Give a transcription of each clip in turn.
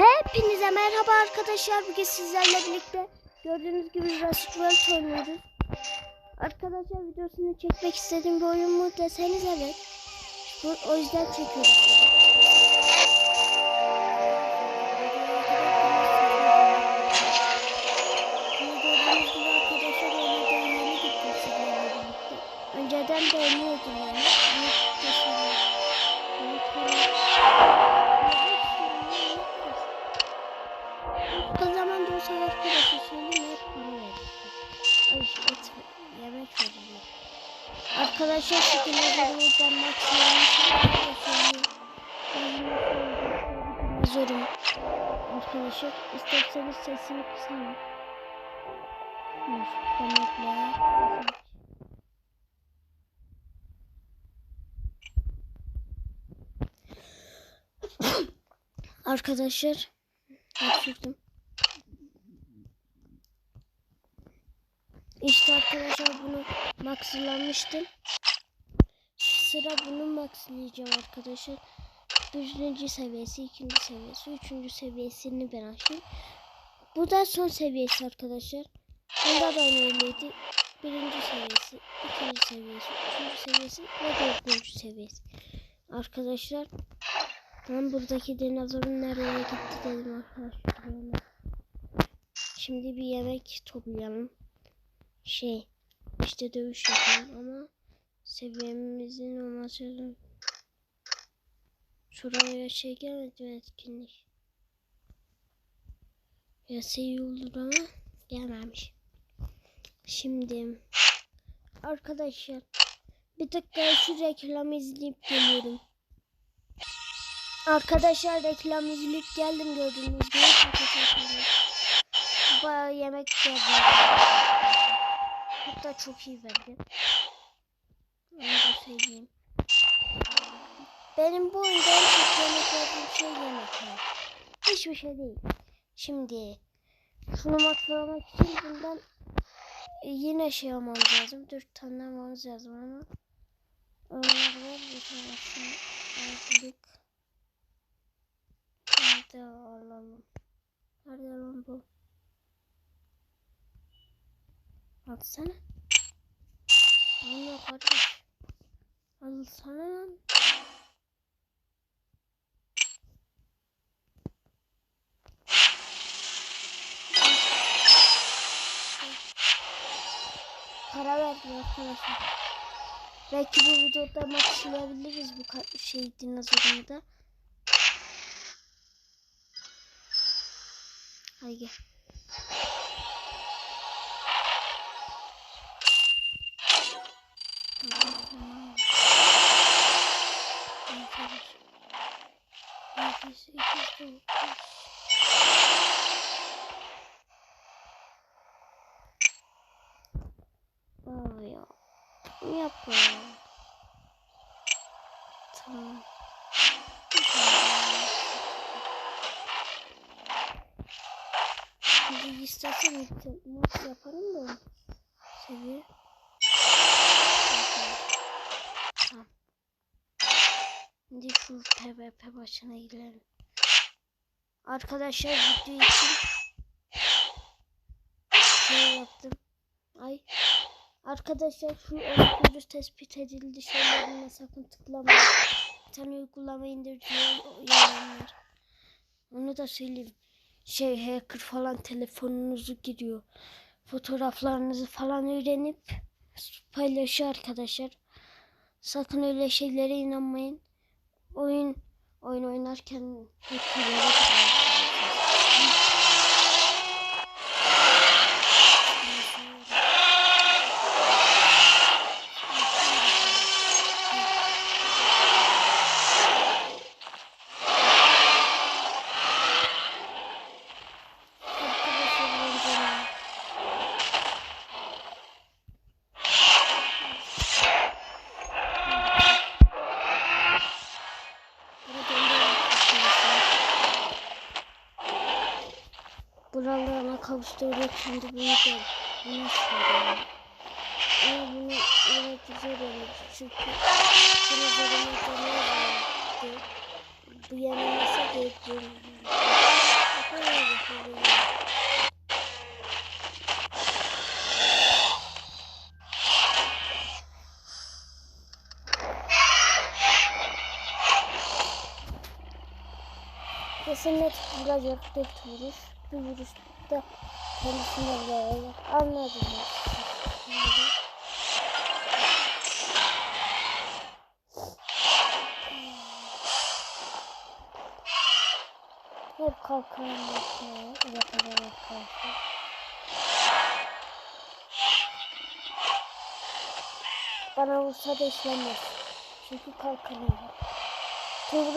Hepinize merhaba arkadaşlar. Bugün sizlerle birlikte gördüğünüz gibi Jurassic World oynuyoruz. Arkadaşlar videosunu çekmek istediğim bir oyun mu deseniz evet. Bu, o yüzden çekiyorum. Önceden de oynuyordum yani. Arkadaşlar ben maksimum Dinozorum. Arkadaşlar isterseniz sesini kısayım. Demetler. Arkadaşlar hapşırdım. İşte arkadaşlar bunu maxlamıştım. Sıra bunu maxlayacağım arkadaşlar. Birinci seviyesi, ikinci seviyesi, üçüncü seviyesini ben açayım. Bu da son seviyesi arkadaşlar. Bunda da öyleydi. Birinci seviyesi, ikinci seviyesi, üçüncü seviyesi ve dördüncü seviyesi. Arkadaşlar ben buradaki dinozorun nereye gitti dedim arkadaşlar. Şimdi bir yemek toplayalım. Şey işte dövüş yapalım ama seviyemizin olması lazım. Şuraya şey gelmedi mi etkinlik? İyi olur ama gelmemiş. Şimdi arkadaşlar bir dakika şu reklamı izleyip geliyorum. Arkadaşlar reklam izleyip geldim gördüğünüz gibi. Bayağı yemek geldi. Hatta çok iyi verdi. Onu da. Benim bu oyunda en çok yemek verdiğim şey yemek. Yani. Hiçbir şey değil. Şimdi şunu maklamak için bundan e, yine şey almamız lazım. Dört tane almamız lazım ama onları bir tanesini aldık. Nerede alalım? Nerede lan bu? Alsana. Allah kardeş. Alsana lan. Para verdim arkadaşlar. Belki bu videoda maçlayabiliriz bu şey dinozorunu da. Hadi gel. Aa ya. Yapma ya. Tamam. Şimdi istersen nasıl yaparım da seviye. Tamam. Şimdi şu PvP başına girelim. Arkadaşlar video için şey yaptım. Ay. Arkadaşlar şu özgürlüğü tespit edildi şeylerine sakın tıklamayın. Bir tane uygulama indir diyor yalanlar. Onu da söyleyeyim. Şey hacker falan telefonunuzu giriyor. Fotoğraflarınızı falan öğrenip paylaşıyor arkadaşlar. Sakın öyle şeylere inanmayın. Oyun oyun oynarken hackerlara İşte orada şimdi bunu da bunu çıkarıyorum. Ama bunu öğretici olmuş çünkü bunu zorunda kalmadı. Bu yanılmasa gerekiyor. Kesinlikle biraz yapıp bir vuruş, bir vuruş vuruşta kendisine vuracak. Anladım. Hep kalkan yapmaya yapacağım arkadaşlar. Bana vursa da işlemez. Çünkü kalkanım var. Tüm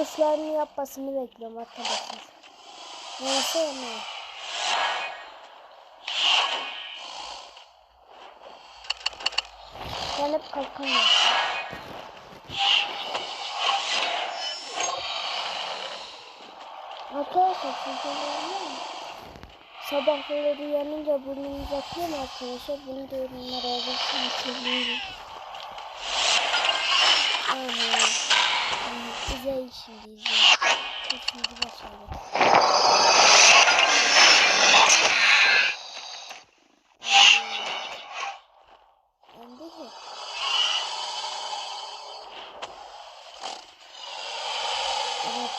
yapmasını bekliyorum arkadaşlar. Neyse ama. Ben hep kalkan yaptım. Arkadaşlar mı? Sabahları uyanınca burnumu bakıyorum arkadaşlar. Bunu da yorumlara yazarsanız sevinirim. Aha. İzleyin şimdi izleyin. Şimdi başlayalım. Andı mı?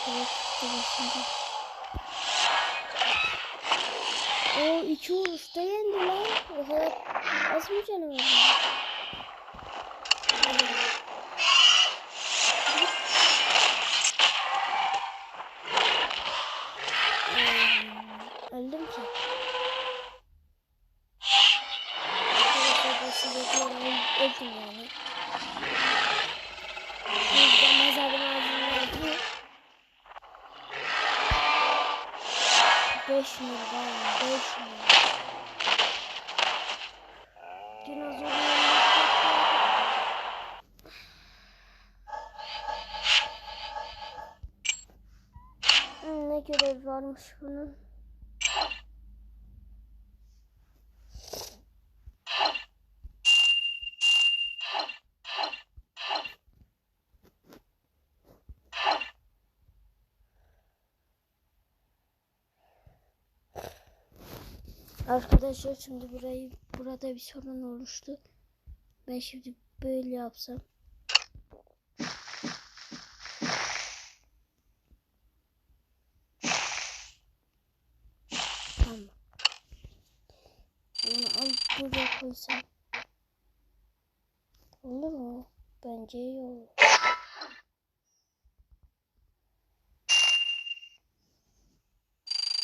Şimdi. O iki vuruşta yendi lan. O kadar az mı canım var? Öldüm ki. Öldüm yani. O yüzden mezarın ağzını yapıyor. 5 numara, 5 numara. Dinozorun Ne görev varmış bunun? Arkadaşlar şimdi burayı burada bir sorun oluştu. Ben şimdi böyle yapsam. Tamam. Bunu alıp buraya koysam. Olur mu? Bence iyi olur.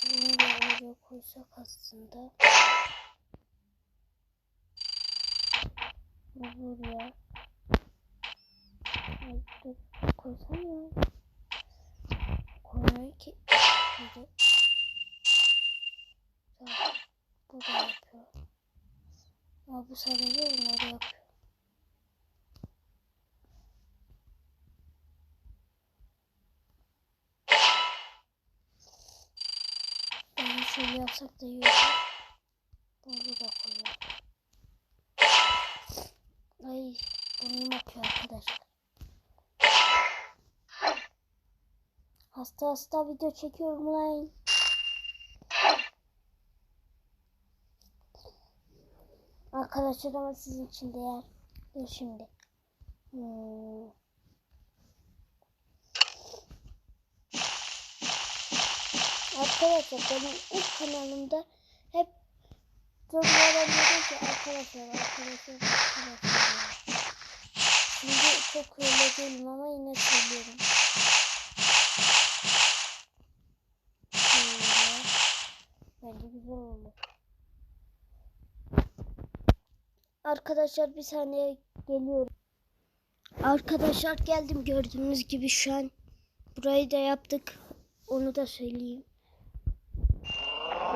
Bunu da oraya koysak aslında. Bu buraya. Ay, dur, koysam ya. Koymuyor ki. Şimdi. Bu da yapıyor. Ama bu sadece onları yapıyor. Yani şöyle yapsak da iyi. Bunu da koyuyorum. Ay burnum akıyor arkadaşlar. Hasta hasta video çekiyorum lan. Arkadaşlar ama sizin için değer. Dur şimdi. Hmm. Arkadaşlar benim ilk kanalımda hep yorumlara dedim ki arkadaşlar arkadaşlar arkadaşlar. Şimdi çok öyle değilim ama yine söylüyorum. Şöyle. Bence güzel oldu. Arkadaşlar bir saniye geliyorum. Arkadaşlar geldim gördüğünüz gibi şu an burayı da yaptık. Onu da söyleyeyim.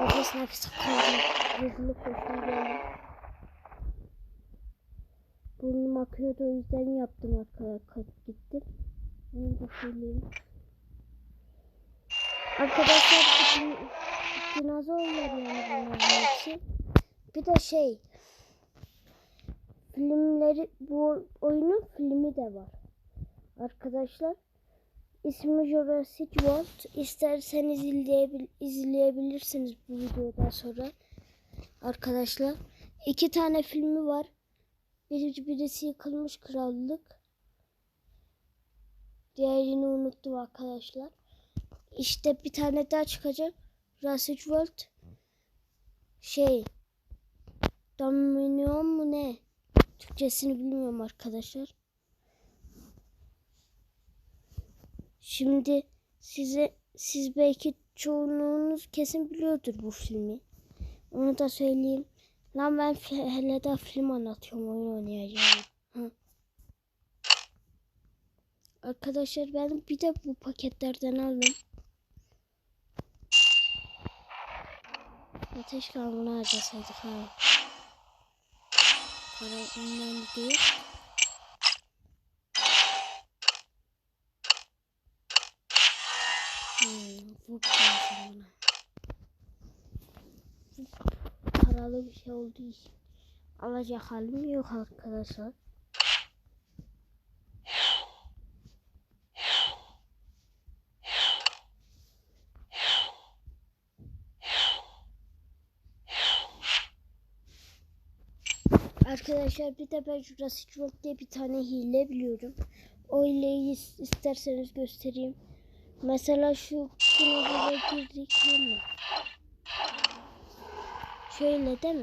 Nefes nefes kaldım. Koştum geldim. Burnum akıyordu o yüzden yaptım arkadaşlar gittim. Onu da söyleyeyim. Arkadaşlar dinozorlar yani bunların hepsi. Bir de şey filmleri bu oyunun filmi de var. Arkadaşlar ismi Jurassic World. İsterseniz izleyebil izleyebilirsiniz bu videodan sonra. Arkadaşlar iki tane filmi var. Birisi, birisi yıkılmış krallık. Diğerini unuttum arkadaşlar. işte bir tane daha çıkacak. Jurassic World şey Dominion mu ne? Türkçesini bilmiyorum arkadaşlar. Şimdi size siz belki çoğunluğunuz kesin biliyordur bu filmi. Onu da söyleyeyim. Lan ben hele de film anlatıyorum oyun oynayacağım. Hı. Arkadaşlar ben bir de bu paketlerden aldım. Ateş kalbini harcasaydık ha. Para ondan değil. Kalsın buna. Paralı bir şey olduğu için alacak halim yok arkadaşlar. Arkadaşlar bir de ben Jurassic World diye bir tane hile biliyorum. O hileyi is- isterseniz göstereyim. Mesela şu sınavlara girdik ama. Şöyle değil mi?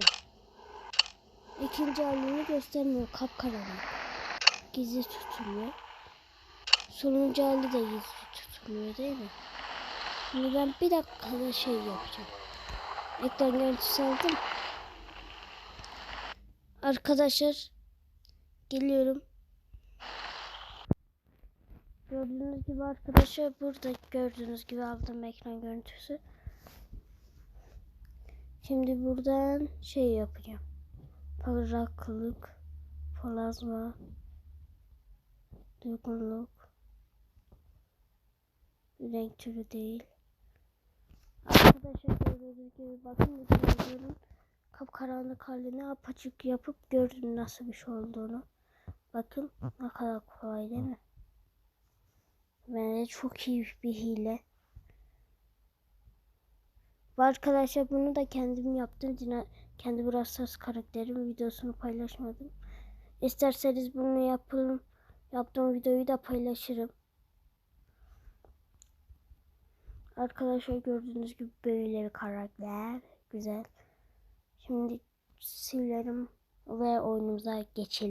İkinci halini göstermiyor. Kapkaranlık. Gizli tutuluyor. Sonuncu hali de gizli tutuluyor değil mi? Şimdi ben bir dakikada şey yapacağım. Ekran görüntüsü aldım. Arkadaşlar geliyorum. Gördüğünüz gibi arkadaşlar burada gördüğünüz gibi aldım ekran görüntüsü. Şimdi buradan şey yapacağım. Parlaklık, plazma, durgunluk, renk türü değil. Arkadaşlar gördüğünüz gibi bakın bu televizyonun kapkaranlık halini apaçık yapıp gördüm nasıl bir şey olduğunu. Bakın ne kadar kolay değil mi? Bence çok iyi bir hile. Bu arkadaşlar bunu da kendim yaptım. Dina, kendi Brawl Stars karakterim videosunu paylaşmadım. İsterseniz bunu yapalım. Yaptığım videoyu da paylaşırım. Arkadaşlar gördüğünüz gibi böyle bir karakter. Güzel. Şimdi silerim ve oyunumuza geçelim.